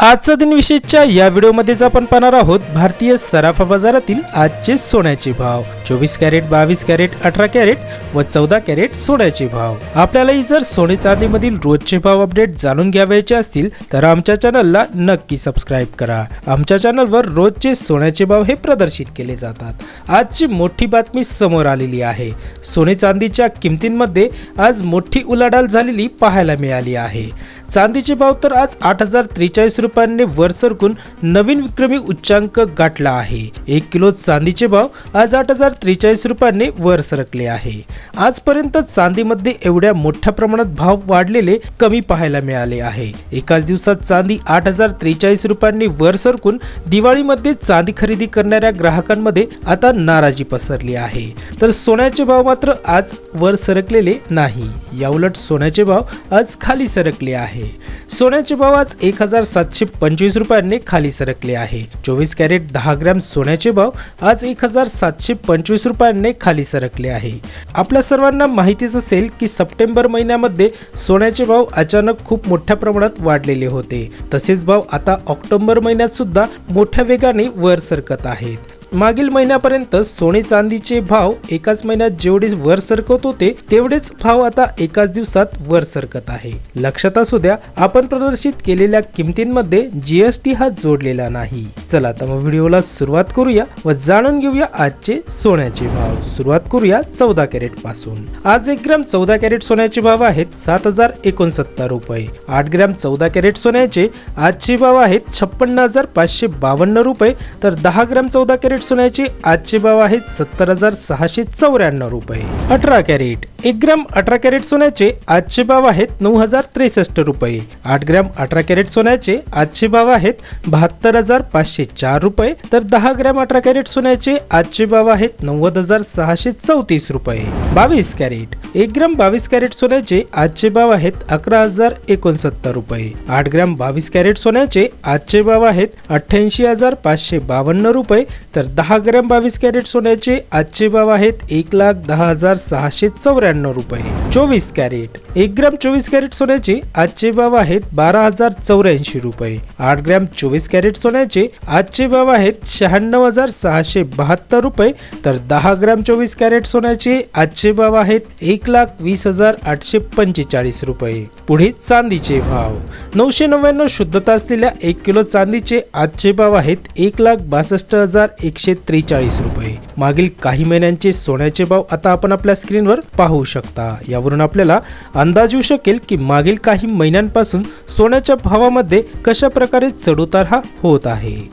आजचा दिन विशेषच्या या व्हिडिओमध्येच आपण पाहणार आहोत भारतीय सराफा बाजारातील आजचे सोन्याचे भाव. चोवीस कॅरेट बावीस कॅरेट अठरा कॅरेट व चौदा कॅरेट सोन्याचे भाव. आपल्यालाही जर सोने चांदीमधील रोजचे भाव अपडेट जाणून घ्यावयाचे असतील तर आमच्या चॅनलला नक्की सबस्क्राईब करा. आमच्या चॅनलवर रोजचे सोन्याचे भाव हे प्रदर्शित केले जातात. आजची मोठी बातमी समोर आलेली आहे. सोने चांदीच्या किमतींमध्ये आज मोठी उलाढाल झालेली पाहायला मिळाली आहे. चांदीचे भाव तर आज आठ हजार त्रेचाळीस रुपयांनी वर सरकून नवीन विक्रमी उच्चांक गाठला आहे. एक किलो चांदीचे भाव आज आठ हजार त्रेचाळीस रुपयांनी वर सरकले आहे. आजपर्यंत चांदीमध्ये एवढ्या मोठ्या प्रमाणात भाव वाढलेले कमी पाहायला मिळाले आहे. एकाच दिवसात चांदी आठ हजार त्रेचाळीस रुपयांनी वर सरकून दिवाळीमध्ये चांदी खरेदी करणाऱ्या ग्राहकांमध्ये आता नाराजी पसरली आहे. तर सोन्याचे भाव मात्र आज वर सरकलेले नाही. याउलट सोन्याचे भाव आज खाली सरकले आहे. सोन्याचे भाव आज एक हजार सातशे पंचवीस रुपयांनी खाली सरकले आहे. चोवीस कॅरेट दहा ग्रॅम सोन्याचे भाव आज एक हजार सातशे पंचवीस रुपयांनी खाली सरकले आहे. आपल्या सर्वांना माहितीच असेल की सप्टेंबर महिन्यामध्ये सोन्याचे भाव अचानक खूप मोठ्या प्रमाणात वाढलेले होते. तसेच भाव आता ऑक्टोबर महिन्यात सुद्धा मोठ्या वेगाने वर सरकत आहेत. मागील महिन्यापर्यंत सोने चांदीचे भाव एकाच महिन्यात जेवढे वर सरकत होते तेवढेच भाव आता एकाच दिवसात वर सरकत आहे. लक्षात असू द्या आपण प्रदर्शित केलेल्या किमतींमध्ये जीएसटी हा जोडलेला नाही. चला तर मग व्हिडिओला सुरुवात करूया व जाणून घेऊया आजचे सोन्याचे भाव. सुरुवात करूया चौदा कॅरेटपासून. आज एक ग्रॅम चौदा कॅरेट सोन्याचे भाव आहेत सात हजार एकोणसत्तर रुपये. आठ ग्रॅम चौदा कॅरेट सोन्याचे आजचे भाव आहेत छप्पन्न हजार पाचशे बावन्न रुपये. तर दहा ग्रॅम चौदा कॅरेट सोन्याचे आजचे भाव आहेत सत्तर हजार सहाशे चौऱ्याण्णव रुपये. अठरा कॅरेट. एक ग्रॅम अठरा कॅरेट सोन्याचे आजचे भाव आहेत नऊ हजार त्रेसष्ट रुपये. आठ ग्रॅम अठरा कॅरेट सोन्याचे आजचे भाव आहेत बहात्तर हजार पाचशे चार रुपये तर दहा ग्रॅम अठरा कॅरेट सोन्याचे आजचे भाव आहेत नव्वद हजार सहाशे चौतीस रुपये. बावीस कॅरेट एक ग्रॅम बावीस कॅरेट सोन्याचे आजचे भाव आहेत अकरा हजार एकोणसत्तर रुपये. आठ ग्रॅम बावीस कॅरेट सोन्याचे आजचे भाव आहेत अठ्ठ्याऐंशी हजार पाचशे बावन्न रुपये तर दहा ग्रॅम बावीस कॅरेट सोन्याचे आजचे भाव आहेत एक लाख दहा हजार सहाशे चौऱ्याण्णव रुपये. चोवीस कॅरेट एक ग्रॅम चोवीस कॅरेट सोन्याचे आजचे भाव आहेत बारा हजार चौऱ्याऐंशी रुपये. आठ ग्रॅम चोवीस कॅरेट सोन्याचे आजचे भाव आहेत शहाण्णव हजार सहाशे बहात्तर रुपये. तर दहा ग्रॅम चोवीस कॅरेट सोन्याचे आजचे भाव आहेत एक लाख वीस हजार आठशे पंचेचाळीस रुपये. पुढे चांदीचे भाव. नऊशे नव्याण्णव शुद्धता असलेल्या एक किलो चांदीचे आजचे भाव आहेत एक लाख बासष्ट हजार एकशे त्रेचाळीस रुपये. मागील काही महिन्यांचे सोन्याचे भाव आता आपण आपल्या स्क्रीनवर पाहू शकता. यावरून आपल्याला अंदाज येऊ शकेल की मागील काही महिन्यांपासून सोन्याच्या भावामध्ये कशा प्रकारे चढउतार हा होत आहे.